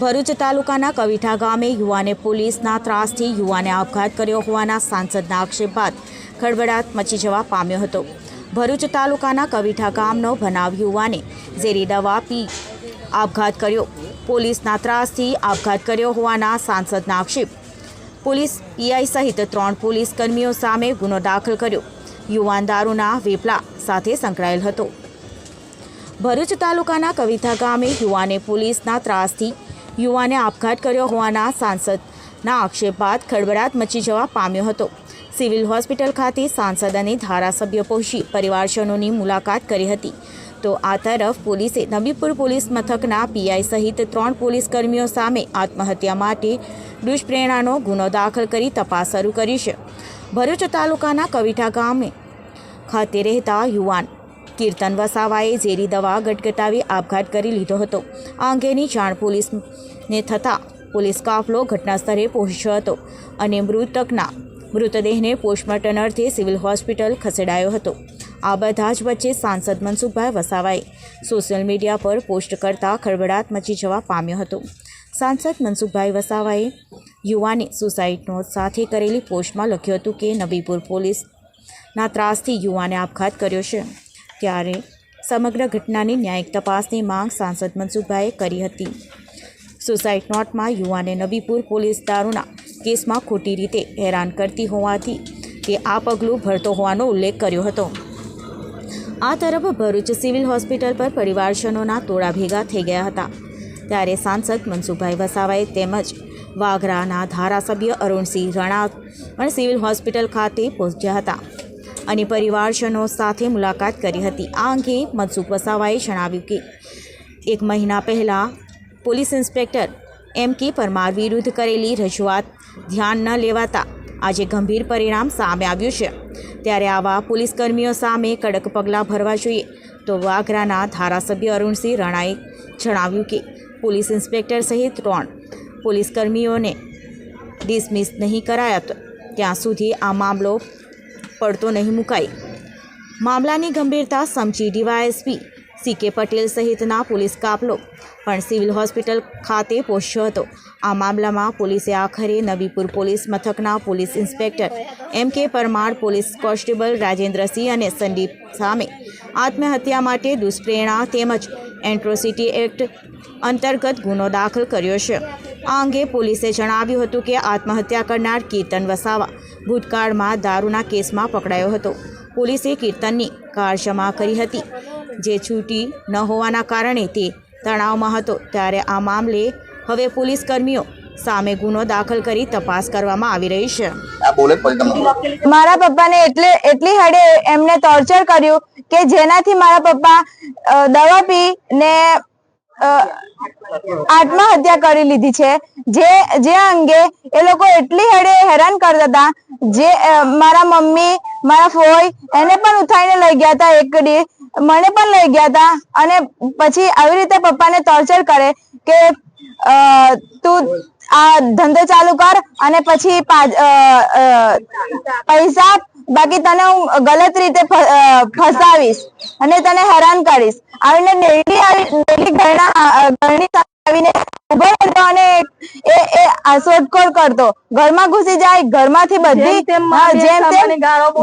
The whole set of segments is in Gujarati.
ભરૂચ તાલુકાના કવિઠા ગામે યુવાને પોલીસના ત્રાસથી યુવાને આપઘાત કર્યો હોવાના સાંસદના આક્ષેપ બાદ ખળબળાટ મચી જવા પામ્યો હતો. ભરૂચ તાલુકાના કવિઠા ગામનો બનાવ યુવાને ઝેરી દવા પી આપઘાત કર્યો. પોલીસના ત્રાસથી આપઘાત કર્યો હોવાના સાંસદના આક્ષેપ. પોલીસ પીઆઈ સહિત ત્રણ પોલીસ કર્મીઓ સામે ગુનો દાખલ કર્યો. યુવાન દારૂના વેપલા સાથે સંકળાયેલ હતો. ભરૂચ તાલુકાના કવિતા ગામે યુવાને પોલીસના ત્રાસથી યુવાને આપઘાત કર્યો હોવાના સાંસદના આક્ષેપ બાદ ખળબળાટ મચી જવા પામ્યો હતો. સિવિલ હોસ્પિટલ ખાતે સાંસદ અને ધારાસભ્યો પહોંચી પરિવારજનોની મુલાકાત કરી હતી. તો આ તરફ પોલીસે નબીપુર પોલીસ મથકના પીઆઈ સહિત ત્રણ પોલીસ કર્મીઓ સામે આત્મહત્યા માટે દુષ્પ્રેરણાનો ગુનો દાખલ કરી તપાસ શરૂ કરી છે. ભરૂચ તાલુકાના કવિઠા ગામે ખાતે રહેતા યુવાન કીર્તન વસાવાએ ઝેરી દવા ગટગટાવી આપઘાત કરી લીધો હતો. આ અંગેની જાણ પોલીસને થતાં પોલીસ કાફલો ઘટના સ્થળે પહોંચ્યો હતો અને મૃતકના મૃતદેહને પોસ્ટમોર્ટમ અર્થે સિવિલ હોસ્પિટલ ખસેડાયો હતો. આ બધા જ વચ્ચે સાંસદ મનસુખભાઈ વસાવાએ સોશિયલ મીડિયા પર પોસ્ટ કરતા ખળભળાટ મચી જવા પામ્યો હતો. સાંસદ મનસુખભાઈ વસાવાએ યુવાને સુસાઇડ નોટ સાથે કરેલી પોસ્ટમાં લખ્યું હતું કે, નબીપુર પોલીસના ત્રાસથી યુવાને આપઘાત કર્યો છે. ત્યારે સમગ્ર ઘટનાની ન્યાયિક તપાસની માંગ સાંસદ મનસુખભાઈએ કરી હતી. સુસાઇડ નોટમાં યુવાને નબીપુર પોલીસ દારૂના કેસમાં ખોટી રીતે હેરાન કરતી હોવાથી તે આ પગલું ભરતો હોવાનો ઉલ્લેખ કર્યો હતો. આ તરફ ભરૂચ સિવિલ હોસ્પિટલ પર પરિવારજનોના ટોળા ભેગા થઈ ગયા હતા. ત્યારે સાંસદ મનસુખભાઈ વસાવાએ તેમજ વાઘરાના ધારાસભ્ય અરુણસિંહ રણા પણ સિવિલ હોસ્પિટલ ખાતે પહોંચ્યા હતા. અને પરિવારજનો સાથે મુલાકાત કરી હતી. આ અંગે મનસુખ વસાવાએ જણાવ્યું કે, એક મહિના પહેલાં police inspector M K Parmar વિરુદ્ધ કરેલી રજૂઆત ધ્યાન ન લેવાતા આજે ગંભીર પરિણામ સામે આવ્યું છે. ત્યારે આવા પોલીસકર્મીઓ સામે કડક પગલાં ભરવા જોઈએ તો વાગરાના ધારાસભ્ય અરુણસિંહ રણાએ જણાવ્યું કે, પોલીસ ઇન્સ્પેક્ટર સહિત ત્રણ પોલીસકર્મીઓને ડિસમિસ નહીં કરાયા ત્યાં સુધી આ મામલો પડતો નહીં મુકાય. મામલાની ગંભીરતા સમજી ડીવાયએસપી સી કે પટેલ સહિતના પોલીસ કાફલો. પણ સિવિલ હોસ્પિટલ ખાતે પહોંચ્યો હતો. આ મામલામાં પોલીસે આખરે નવીપુર પોલીસ મથકના police inspector M K Parmar, police constable Rajendrasinh અને સંદીપ સામે આત્મહત્યા માટે દુષ્પ્રેરણા તેમજ એન્ટ્રોસિટી એક્ટ અંતર્ગત ગુનો દાખલ કર્યો છે. આ અંગે પોલીસે જણાવ્યું હતું કે આત્મહત્યા કરનાર કીર્તન વસાવા ભૂતકાળમાં દારૂના કેસમાં પકડાયો હતો. પોલીસે કીર્તનની કાર ક્ષમા કરી હતી. જે છૂટી ન હોવાના કારણે તે તણાવમાં હતો. ત્યારે આ મામલે હવે પોલીસ કર્મીઓ સામે ગુનો દાખલ કરી તપાસ કરવામાં આવી રહી છે. મારા પપ્પાને એટલે એટલી હડે એમને ટોર્ચર કર્યું કે જેનાથી મારા પપ્પા દવા પી ને આત્મહત્યા કરી લીધી છે. જે જે અંગે એ લોકો એટલી હેડે હેરાન કરતા હતા જે મારા મમ્મી, મારા ફોઈ એને પણ ઉઠાઈને લઈ ગયા હતા એક મને પણ લઈ ગયા હતા અને પછી આવી રીતે પપ્પાને ટોર્ચર કરે કે તું આ ધંધો ચાલુ કર અને પછી પૈસા બાકી તને હું ગલત રીતે ફસાવીશ અને તને હેરાન કરીશ. આવીને ડેલી આવી ડેલી ઘરના ઘરની આવીને ઊભો રહેતો અને એ એ શોધખોળ કરતો. ઘરમાં ઘૂસી જાય ઘરમાંથી બધી જેમ તેમ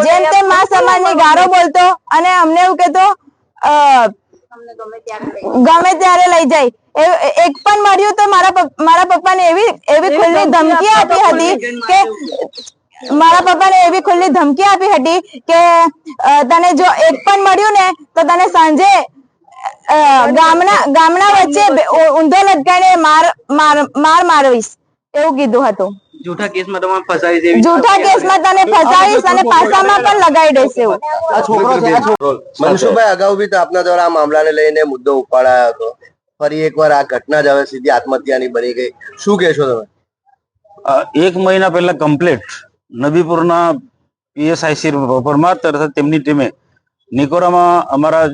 જેમ તેમ મા સમાજની ગારો બોલતો અને અમને એવું કહેતો અ, ગમે ત્યારે લઈ જાય. એક પણ મળ્યું તો મારા મારા પપ્પાને એવી એવી ખુલ્લી ધમકી આપી હતી કે મારા પપ્પાને એવી ખુલ્લી ધમકી આપી હતી કે તને જો એક પણ મળ્યું ને તો તને સાંજે ગામના ગામના વચ્ચે ઊંધો લટકાઈને માર માર માર મારવીશ એવું કીધું હતું. જૂઠા કેસમાં તમને ફસાવી છે એવી જૂઠા કેસમાં તને ફસાવીશ અને પાસામાં પણ લગાવી દઈશ એવું. આ છોકરો છે મનસુભાઈ અગાઉ બી તો આપના દ્વારા આ મામલાને લઈને મુદ્દો ઉપાડાયો હતો. ફરી એકવાર આ ઘટના જ હવે સીધી આત્મહત્યાની બની ગઈ. શું કહેશો તમે? એક મહિના પહેલા કમ્પ્લીટ. નબીપુરના પીએસઆઈ શ્રી પરમાર તથા તેમની ટીમે નિકોરામાં અમારા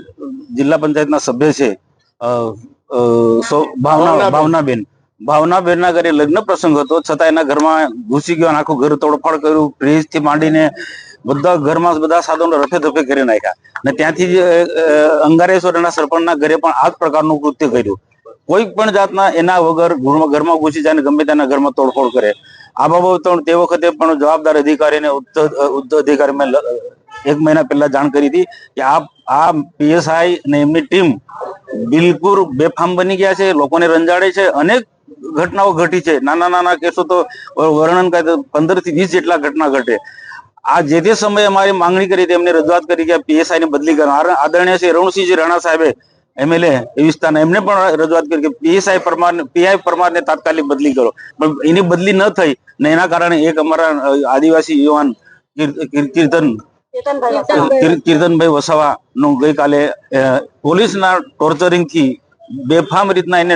જિલ્લા પંચાયતના સભ્ય છે ભાવના ભાવનાબેન. ભાવનાબેનના ઘરે લગ્ન પ્રસંગ હતો છતાં એના ઘરમાં ઘૂસી ગયો અને આખું ઘર તોડફોડ કર્યું ફ્રીજથી માંડીને બધા ઘરમાં બધા સાધનો રફે ધફે કરી નાખ્યા. અને ત્યાંથી અંગારેશ્વરના સરપંચના ઘરે પણ આ જ પ્રકારનું કૃત્ય કર્યું. કોઈ પણ જાતના એના વગર ઘરમાં ઘૂસી જાય ગમે તેના ઘરમાં તોડફોડ કરે. આ બાબત તે વખતે પણ જવાબદાર અધિકારીને ઉચ્ચ અધિકારી મેં એક મહિના પહેલા જાણ કરી હતી કે આ આ પીએસઆઈ અને એમની ટીમ બિલકુલ બેફામ બની ગયા છે, લોકોને રંજાડે છે, અનેક ઘટનાઓ ઘટી છે. નાના નાના કેસો તો વર્ણન કરે પંદરથી વીસ જેટલા ઘટના ઘટે. આ જે તે સમયે અમારી માંગણી કરી હતી, એમને રજૂઆત કરી કે પીએસઆઈ ની બદલી કરવા આદરણીય શ્રી રણસિંહજી રાણા સાહેબે એમએલએ એ વિસ્તારના એમને પણ રજૂઆત કરી કે પીએસઆઈ પરમાર પીઆઈ પરમારને તાત્કાલિક બદલી કરો. પણ એની બદલી ન થઈ ને એના કારણે એક અમારા આદિવાસી યુવાન કીર- કીર- કીર્તન કીર્તનભાઈ વસાવા. નું ગઈકાલે પોલીસના ટોર્ચરિંગથી બેફામ રીતના એને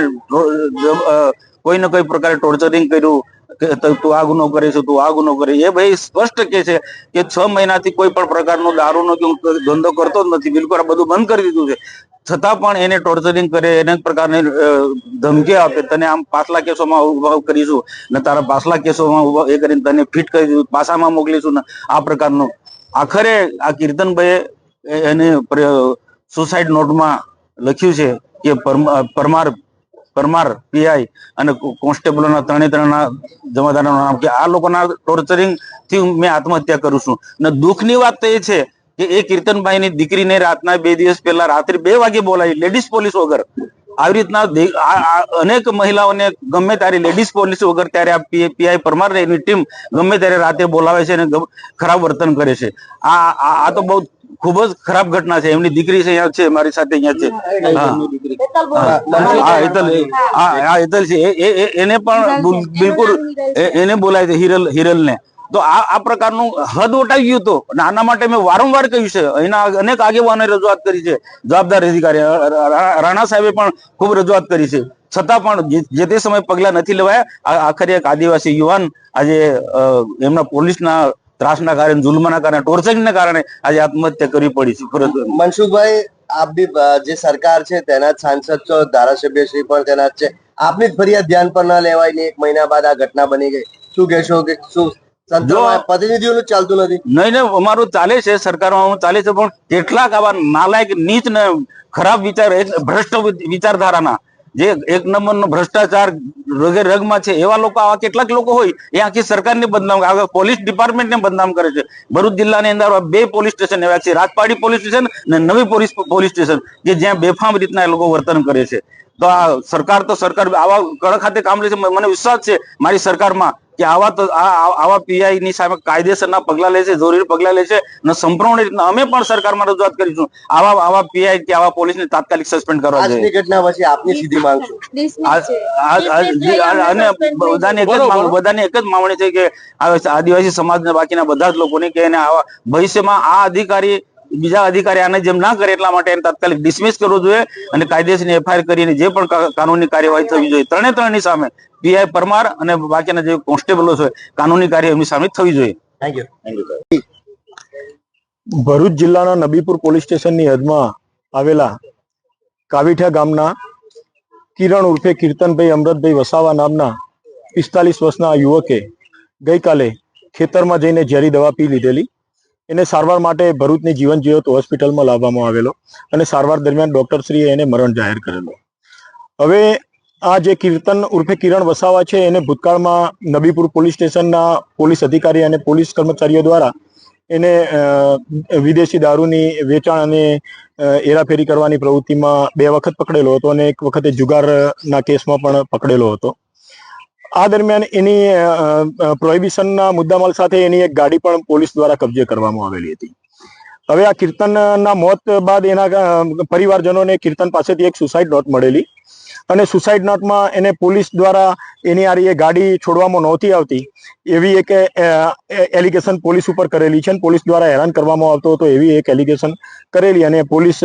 કોઈ ને કોઈ પ્રકારે ટોર્ચરિંગ કર્યું. ત- આ ગુનો કરે છે, તું આ ગુનો કરે એ ભાઈ સ્પષ્ટ કે છે કે છ મહિનાથી કોઈ પણ પ્રકારનો દારૂનો કે હું ધંધો કરતો જ નથી. બિલકુલ આ બધું બંધ કરી દીધું છે. છતાં પણ એને ટોર્ચરિંગ કરે, એને પ્રકારની ધમકી આપે. તને આમ પાછલા કેસોમાં ઊભા કરીશું, ને તારા પાછલા કેસોમાં ઊભા, એ કરીને તને ફિટ કરી દીધું, પાછામાં મોકલીશું ને આ પ્રકારનો. આખરે આ કીર્તનભાઈએ એને સુસાઇડ નોટમાં લખ્યું છે કે પરમાર પરમાર, પીઆઈ અને કોન્સ્ટેબલોના ત્રણે ત્રણના જમાદારના નામ કે આ લોકોના ટોર્ચરિંગથી મેં આત્મહત્યા કરું છું. અને દુઃખની વાત તો એ છે કે એ કીર્તનભાઈની દીકરીને રાતના બે દિવસ પહેલા રાત્રે બે વાગે બોલાવી, લેડીઝ પોલીસ વગર. આવી રીતના અનેક મહિલાઓને ગમે ત્યારે લેડીઝ પોલીસ વગર ત્યારે આ પીઆઈ પરમાર એની ટીમ ગમે ત્યારે રાતે બોલાવે છે અને ખરાબ વર્તન કરે છે. આ આ તો બહુ ખૂબ જ ખરાબ ઘટના છે. એમની દીકરી છે અહીંયા છે મારી સાથે અહીંયા છે. હા. હેતલ હા. હેતલ છે. એને પણ બિલકુલ એને બોલાય છે હિરલ હિરલ ને તો આ આ પ્રકારનું હદ વટાવી ગયું તો અને આના માટે મેં વારંવાર કહ્યું છે. એના અનેક આગેવાનોએ રજૂઆત કરી છે. જવાબદાર અધિકારી રાણા સાહેબે પણ ખૂબ રજૂઆત કરી છે. છતાં પણ જે- જે તે સમયે પગલા નથી લેવાયા આખરે એક આદિવાસી યુવાન આજે એમના પોલીસના ત્રાસના કારણે જુલ્મના કારણે ટોર્ચરિંગના કારણે આજે આત્મહત્યા કરવી પડી મનસુખભાઈ આપ બી જે સરકાર છે તેના જ સાંસદ છો ધારાસભ્ય શ્રી પણ તેના જ છે. આપની જ ફરિયાદ ધ્યાન પર ન લેવાય ને એક મહિના બાદ આ ઘટના બની ગઈ. શું કહેશો કે શું પ્રતિનિધિઓનું ચાલતું નથી? નહીં નહીં અમારું ચાલે છે સરકારમાં ચાલે છે પણ કેટલાક આવા નાલાયક નીચ ને ખરાબ વિચાર ભ્રષ્ટ વિચારધારાના જે એક નંબરનો ભ્રષ્ટાચાર રગે રગમાં છે, એવા લોકો, આવા કેટલાક લોકો હોય, એ આખી સરકારને બદનામ, આ પોલીસ ડિપાર્ટમેન્ટને બદનામ કરે છે. ભરૂચ જિલ્લાની અંદર બે પોલીસ સ્ટેશન એવા છે, રાજપાડી પોલીસ સ્ટેશન અને નવી પોલીસ પોલીસ સ્ટેશન કે જ્યાં બેફામ રીતના એ લોકો વર્તન કરે છે. તો આ સરકાર તો સરકાર આવા કડક ખાતે કામ લે છે, મને વિશ્વાસ છે, મારી સરકારમાં કે આવા આવા પીઆઈ ની સામે કાયદેસરના પગલા લે છે જરૂરી પગલા લે છે અને સંપૂર્ણ રીતના અમે પણ સરકારમાં રજૂઆત કરીશું. આવા આવા પીઆઈ કે આવા પોલીસને તાત્કાલિક સસ્પેન્ડ કરવા જોઈએ. ઘટના પછી આપની સીધી માંગ અને બધાને એક જ માંગ બધાની એક જ માંગણી છે કે આદિવાસી સમાજના બાકીના બધા જ લોકોને કે એને આવા ભવિષ્યમાં આ અધિકારી બીજા અધિકારી આને જેમ ના કરે એટલા માટે એને તાત્કાલિક ડિસમિસ કરવું જોઈએ અને કાયદેસરની એફઆઈઆર કરીને જે પણ કાનૂની કાર્યવાહી થવી જોઈએ. ત્રણે ત્રણની સામે પીઆઈ પરમાર અને બાકીના જે કોન્સ્ટેબલો છે કાનૂની કાર્ય એમની સામે થવી જોઈએ. થેન્ક યુ ભરૂચ જિલ્લાના નબીપુર પોલીસ સ્ટેશનની હદમાં આવેલા કાવીઠા ગામના કિરણ ઉર્ફે કીર્તનભાઈ અમૃતભાઈ વસાવા નામના પિસ્તાલીસ વર્ષના યુવકે ગઈકાલે ખેતરમાં જઈને ઝેરી દવા પી લીધેલી. એને સારવાર માટે ભરૂચની જીવન જીવત હોસ્પિટલમાં લાવવામાં આવેલો અને સારવાર દરમિયાન ડૉક્ટરશ્રીએ એને મરણ જાહેર કરેલો. હવે આ જે કીર્તન ઉર્ફે કિરણ વસાવા છે, એને ભૂતકાળમાં નબીપુર પોલીસ સ્ટેશનના પોલીસ અધિકારી અને પોલીસ કર્મચારીઓ દ્વારા એને વિદેશી દારૂની વેચાણ અને હેરાફેરી કરવાની પ્રવૃત્તિમાં બે વખત પકડેલો હતો અને એક વખતે જુગારના કેસમાં પણ પકડેલો હતો. આ દરમિયાન એની પ્રોહિબિશનના મુદ્દામાલ સાથે એની એક ગાડી પણ પોલીસ દ્વારા કબજે કરવામાં આવેલી હતી. હવે આ કીર્તનના મોત બાદ એના પરિવારજનોને કીર્તન પાસેથી એક સુસાઇડ નોટ મળેલી અને સુસાઇડ નોટમાં એને પોલીસ દ્વારા એની આરી ગાડી છોડવામાં નહોતી આવતી એવી એક એલિગેશન પોલીસ ઉપર કરેલી છે અને પોલીસ દ્વારા હેરાન કરવામાં આવતો હતો એવી એક એલિગેશન કરેલી અને પોલીસ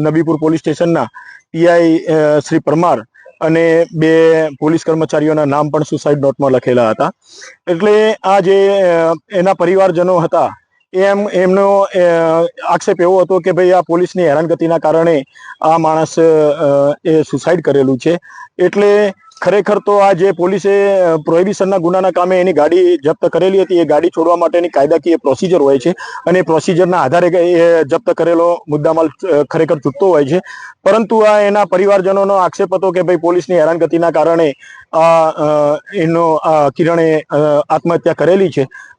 નબીપુર પોલીસ સ્ટેશનના પીઆઈ શ્રી પરમાર અને બે પોલીસ કર્મચારીઓના નામ પણ સુસાઇડ નોટમાં લખેલા હતા. એટલે આ જે એના પરિવારજનો હતા, એમ, એમનો આક્ષેપ એવો હતો કે ભાઈ આ પોલીસની હેરાનગતિના કારણે આ માણસ એ સુસાઇડ કરેલું છે. એટલે ખરેખર તો આ જે પોલીસે પ્રોહિબિશનના ગુનાના કામે એની ગાડી જપ્ત કરેલી હતી, એ ગાડી છોડવા માટેની કાયદાકીય પ્રોસિજર હોય છે અને પ્રોસિજરના આધારે એ જપ્ત કરેલો મુદ્દામાલ ખરેખર ચૂકતો હોય છે. પરંતુ આ એના પરિવારજનોનો આક્ષેપ હતો કે ભાઈ પોલીસની હેરાનગતિના કારણે આ એનો આ કિરણે આત્મહત્યા કરેલી છે.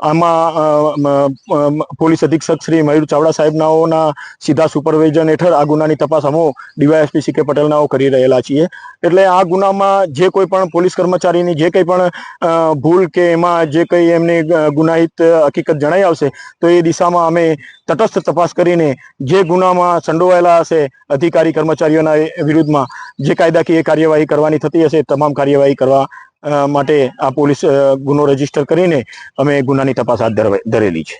આમાં પોલીસ અધિક્ષક શ્રી મયુર ચાવડા સાહેબનાઓના સીધા સુપરવાઇઝન હેઠળ આ ગુનાની તપાસ અમો ડીવાયએસપી સી કે પટેલનાઓ કરી રહેલા છીએ. એટલે આ ગુનામાં જે કોઈ પણ પોલીસ કર્મચારીની જે કંઈ પણ ભૂલ કે એમાં જે કંઈ એમની ગુનાહિત હકીકત જણાઈ આવશે, તો એ દિશામાં અમે તટસ્થ તપાસ કરીને જે ગુનામાં સંડોવાયેલા હશે અધિકારી કર્મચારીઓના વિરુદ્ધમાં જે કાયદાકીય કાર્યવાહી કરવાની થતી હશે તમામ કાર્યવાહી કરવા માટે આ પોલીસ ગુનો રજિસ્ટર કરીને અમે ગુનાની તપાસ હાથ ધરેલી છે.